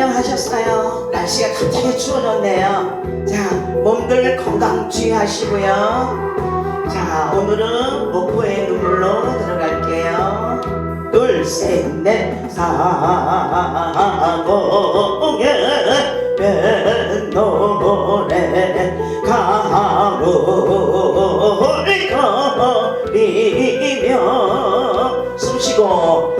안녕하셨어요. 날씨가 갑자기 추워졌네요. 자, 몸들 건강 주의하시고요. 자, 오늘은 목포의 눈물로 들어갈게요. 둘, 셋, 넷, 사공에 노래 가물이 거리며 숨 쉬고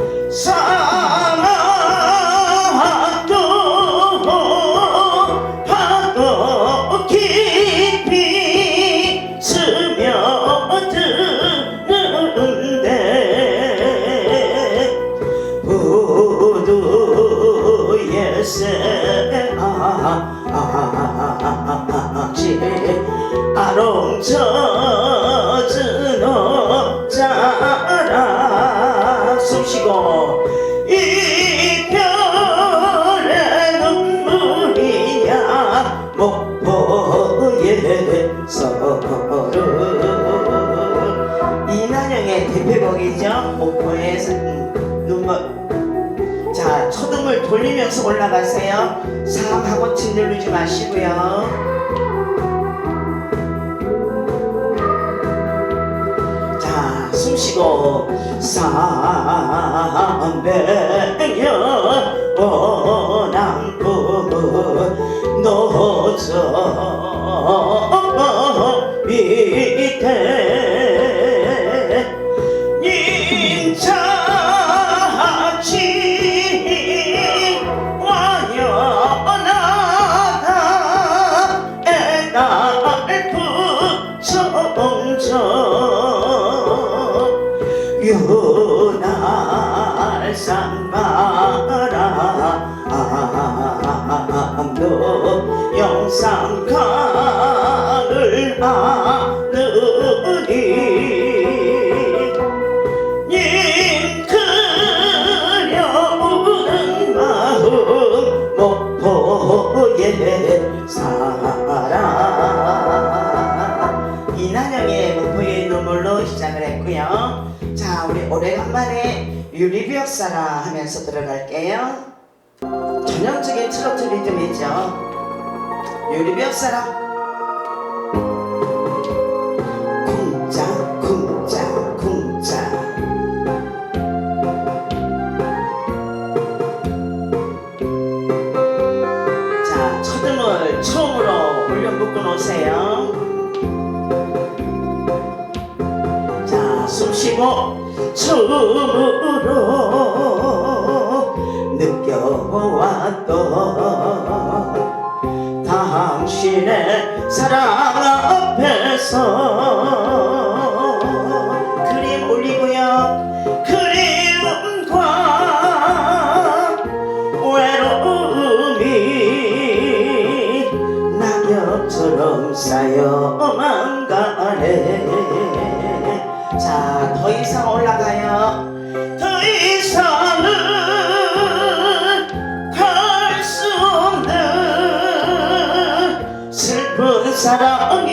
목포의 서- 눈물. 자 초등을 돌리면서 올라가세요. 사하고 짓누르지 마시고요. 자, 숨 쉬고 삼백년 원남부 노저 밑에 산바람도 영상가를 하느니 님 그려오는 마음 목포의 간만에 유리벽사라 하면서 들어갈게요. 전형적인 트로트 리듬이죠. 유리벽사라 쌓여만 가네 자더 이상 올라가요. 더 이상은 갈수 없는 슬픈 사랑이었다면.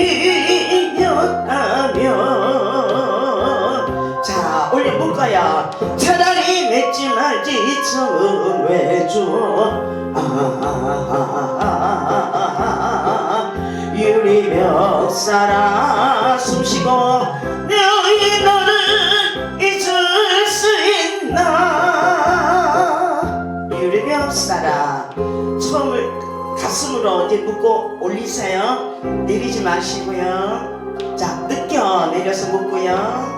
자 올려 묶어요 차라리 맺지 말지 처음 왜줘. 아, 유리벽 살아 숨쉬고 너희 너를 잊을 수 있나? 유리벽 살아. 처음을 가슴으로 이제 묶고 올리세요. 내리지 마시고요. 자 느껴 내려서 묶고요.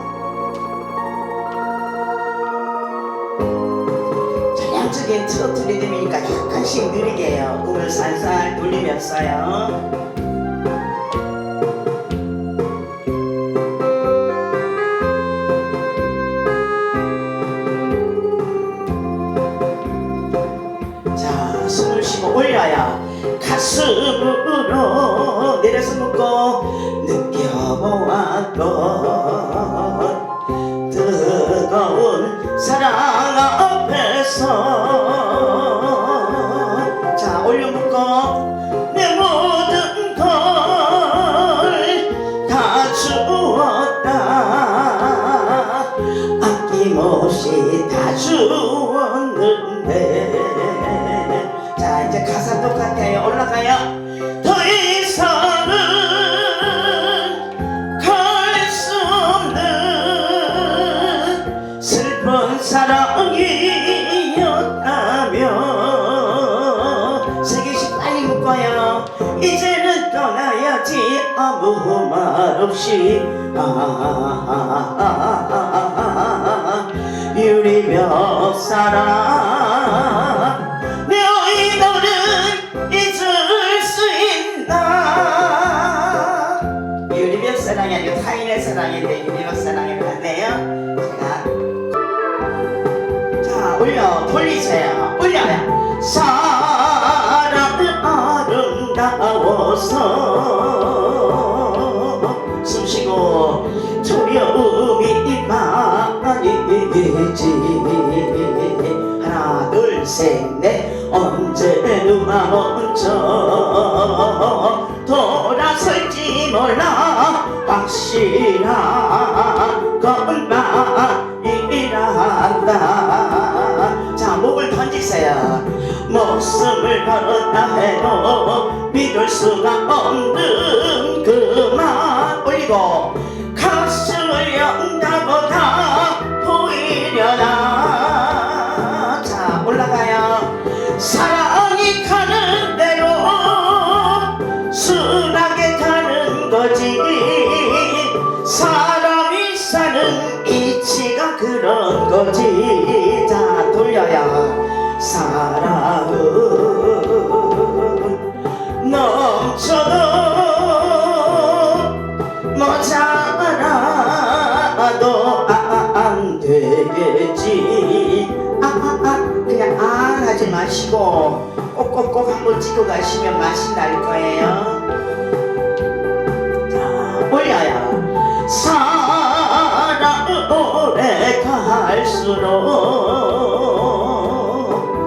전형적인 트로트 리듬이니까 약간씩 느리게 해요. 음을 살살 돌리면서요. 가슴으로 내려서 묶고 느껴보았던 뜨거운 사랑 올라가요 더 이상은 갈수 없는 슬픈 사랑이었다며 세 개씩 빨리 묶어요 이제는 떠나야지 아무 말 없이 아, 아, 유리몇 사람 너희들은 사랑인데 유리몇 사랑이 맞네요. 제가. 자 올려 돌리세요. 올려요. 사랑은 아름다워서. 숨쉬고 두려움이 많이지 하나 둘 셋 넷. 언제 누가 먼저 돌아설지 몰라 확실한 것만이란다. 자 목을 던지세요. 목숨을 걸었다 해도 믿을 수가 없는 그만. 올리고 가슴을 연다보다 마시고 꼭꼭꼭 한번 찍고 가시면 맛이 날 거예요. 자 올려요. 사랑은 오래 갈수록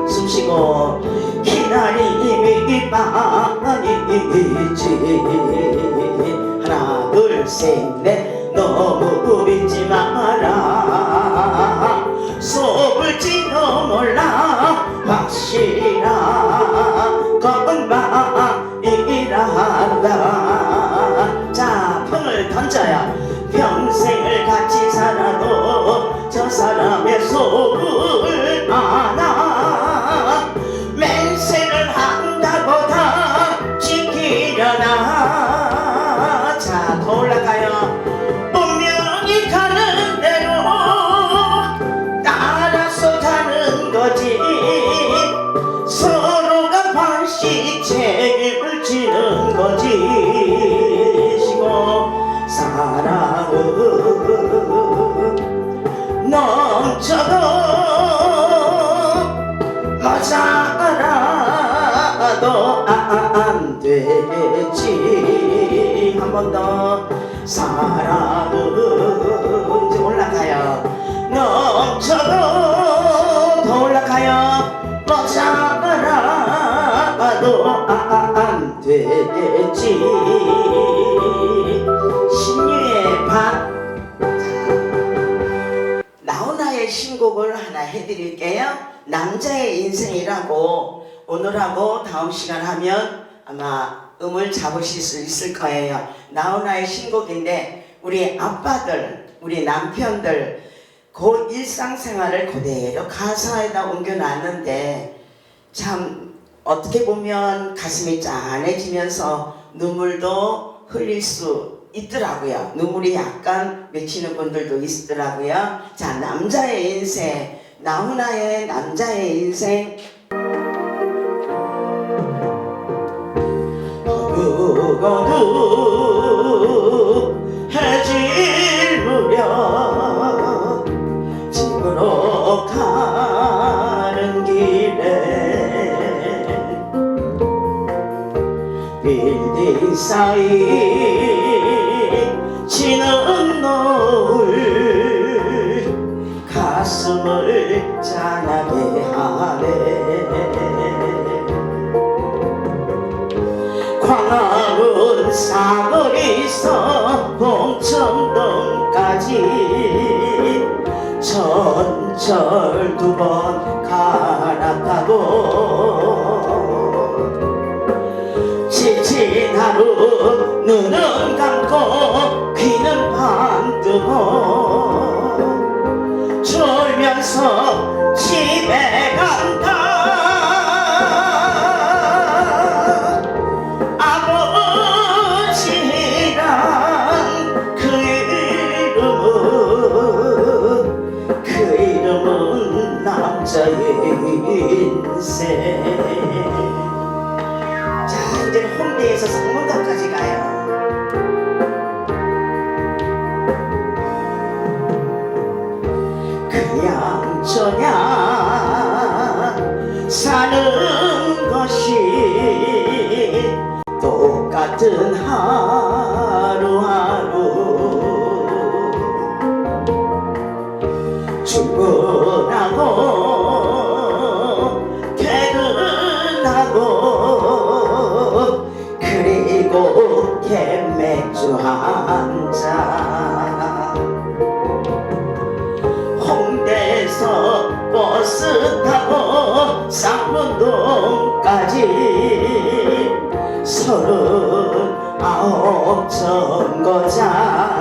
숨 쉬고 기다림이 많이지. 하나 둘 셋 넷. 너무 믿지 마 사람의 속을 아 더 사랑은 이제 올라가요. 넘쳐도 더 올라가요. 모자라도 안 되겠지. 신유의 반 나훈아의 신곡을 하나 해드릴게요. 남자의 인생이라고 오늘하고 다음 시간 하면 아마 음을 잡으실 수 있을 거예요. 나훈아의 신곡인데 우리 아빠들, 우리 남편들 그 일상생활을 그대로 가사에다 옮겨놨는데 참 어떻게 보면 가슴이 짠해지면서 눈물도 흘릴 수 있더라고요. 눈물이 약간 맺히는 분들도 있더라고요. 자, 남자의 인생, 나훈아의 남자의 인생. 해질 무렵 집으로 가는 길에 빌딩 사이 지는 노을 가슴을 짠하게 하네 사거리서 봉천동까지. 전철 두 번 갈아타고 지친 하루 눈은 감고 귀는 반뜨고 같은 하루하루 출근하고 퇴근하고 그리고 캔맥주 한잔 홍대에서 버스 타고 쌍문동까지 서른 아홉 정거장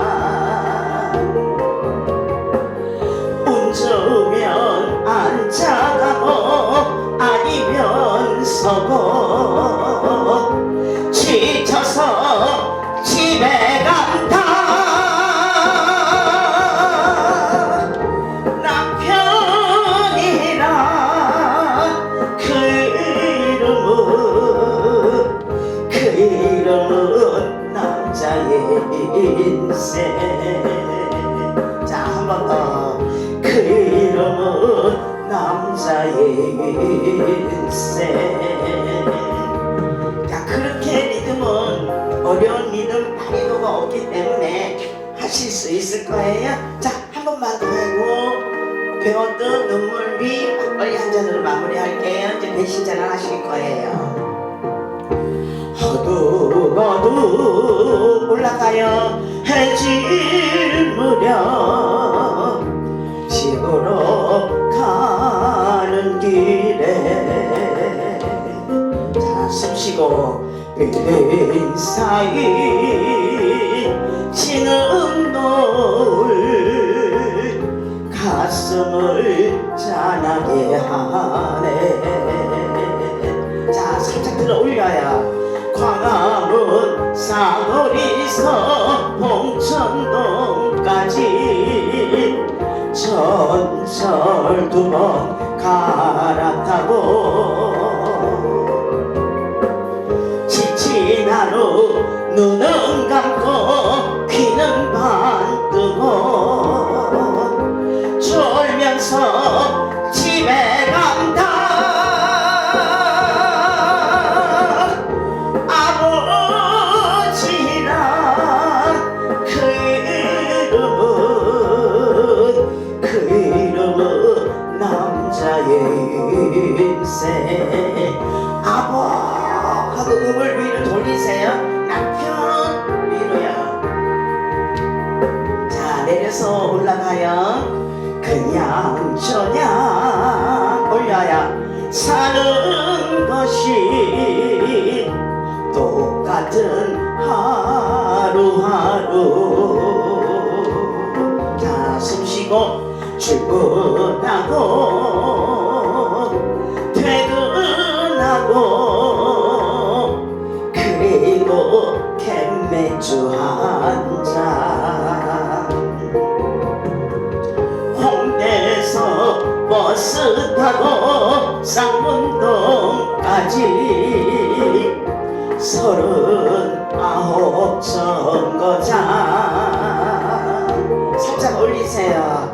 자 그렇게 믿음은 어려운 믿음 난이도가 없기 때문에 하실 수 있을 거예요. 자 한 번만 더 하고 배웠던 눈물 위 막걸리 한 잔으로 마무리할게요. 이제 배신자를 하실 거예요. 허둥허둥 올라가요. 해질 무렵 집으로 가는 길에 자 숨 쉬고 빌린 사이 지는 노을 가슴을 짠하게 하네. 자 살짝 들어 올려야 광화문 사거리서 봉천동까지 전철 두번 갈아타고 지친 하루 눈은 감고 귀는 반뜨고 졸면서 인생 아버 하고 음을 위로 돌리세요. 남편 위로요 자 내려서 올라가요. 그냥 저냥 올려야 사는 것이 똑같은 하루하루. 자 숨 쉬고 출근하고 퇴근하고 그리고 캔맥주 한 잔. 홍대에서 버스 타고 쌍문동까지 서른 아홉 정거장. 살짝 올리세요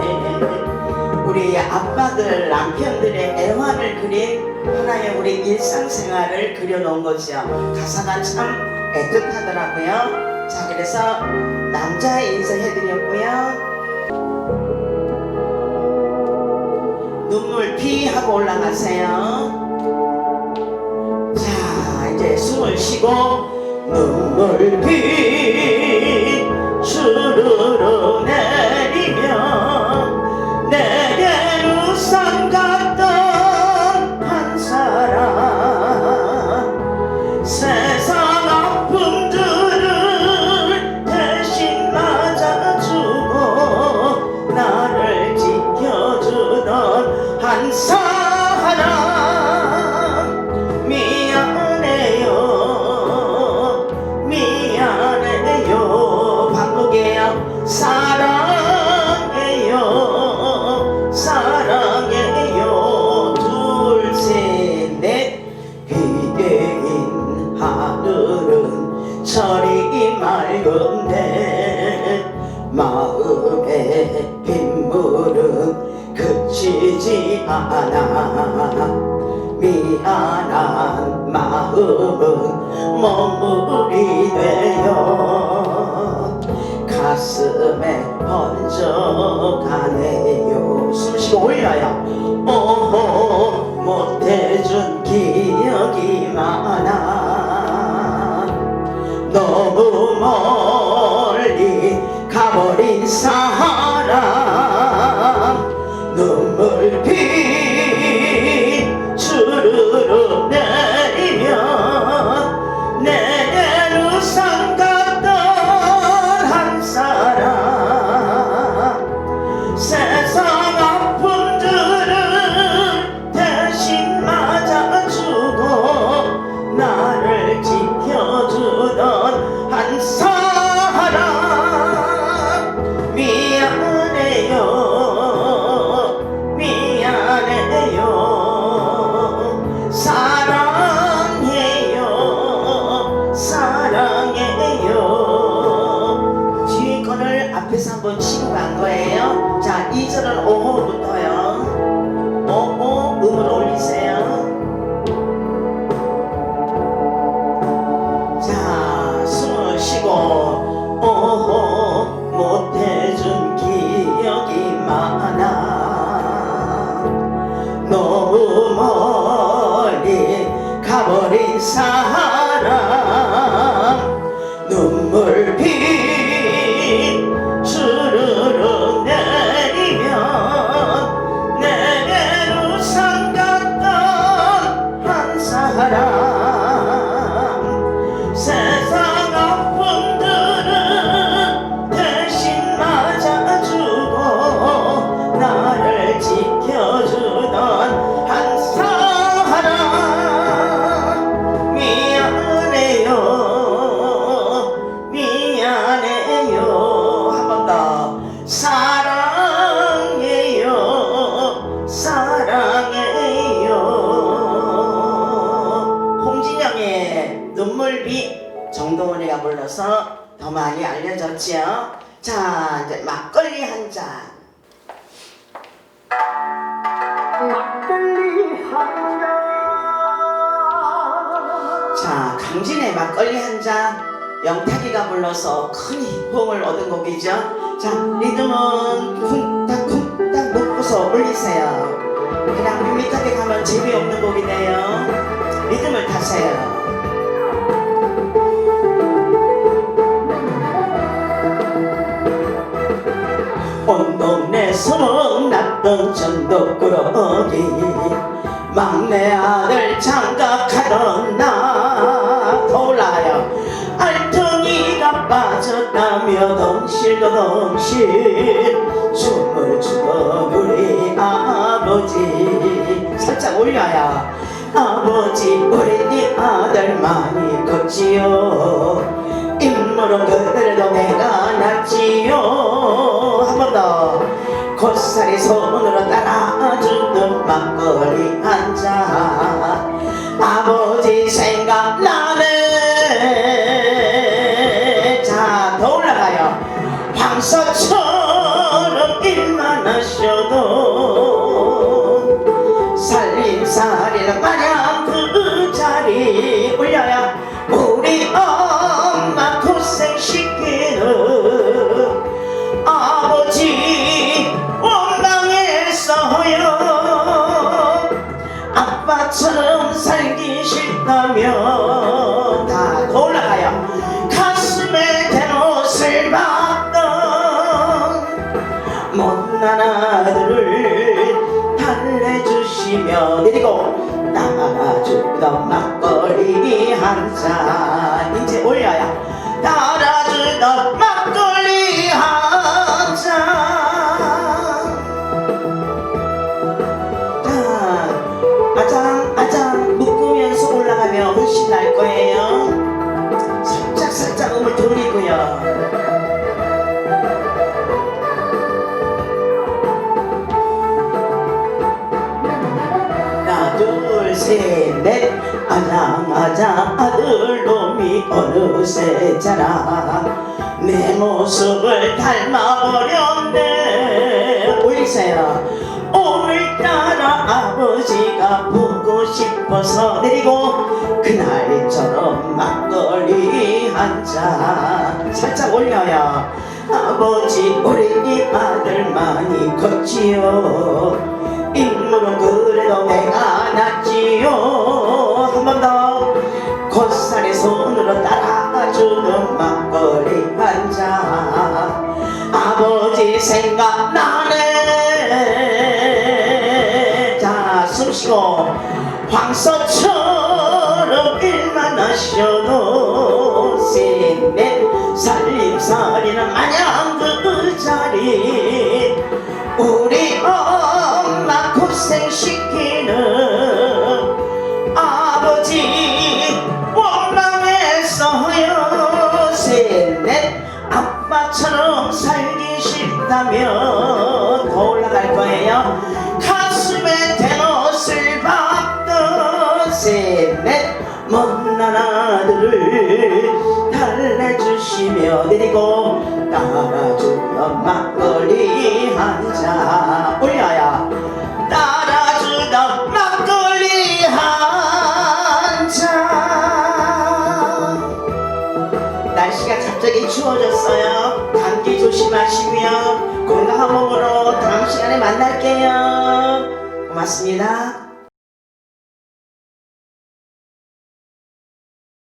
아빠들 남편들의 애환을 그린 하나의 우리 일상생활을 그려놓은 거죠. 가사가 참 애틋하더라고요. 자 그래서 남자 인사해드렸고요. 눈물 피 하고 올라가세요. 자 이제 숨을 쉬고 눈물 피 마음은 머물이 되어 가슴에 번져가네요. 숨 쉬고. 올려요 오호 못해준 기억이 많아. 너무 멀리 가버린 사람 가 불러서 더 많이 알려졌지요. 자 이제 막걸리 한 잔. 막걸리 한 잔. 자 강진의 막걸리 한 잔. 영탁이가 불러서 큰 호응을 얻은 곡이죠. 자 리듬은 쿵딱쿵딱 놓고서 올리세요. 그냥 밋밋하게 가면 재미없는 곡이네요. 리듬을 타세요. 소문났던 전도꾸러기. 막내 아들 장가가던 나더 올라가요. 알통이가 빠졌다며 덩실덩실 춤을 추던 우리 아버지. 살짝 올려요. 아버지 우리 네 아들 많이 컸지요. 인물은 그래도 내가 낫지요. 한 번 더 고사리 손으로 따라주던 막걸리 한잔. 아버지 생각나네. 자 더 올라가요. 황사처럼 일만 하셔도 주던 막걸리 한 잔 이제 올려야 따 어느새 자라 내 모습을 닮아버렸네. 올리세요 오늘따라 아버지가 보고 싶어서 내리고 그날처럼 막걸리 한 잔 살짝 올려요 아버지 우리 아들 많이 컸지요. 인물은 그래도 내가 낫지요. 한 번 더 막걸리 한 잔 아버지 생각나네. 자 숨쉬고 황소처럼 일만 하셔도 셋넷 살림살이는 마냥 싫다면 더 올라갈 거예요. 가슴에 대못을 박던 셋넷 못난 아들을 달래주시며 내리고 따라주던 막걸리 한 잔. 올려야 고맙습니다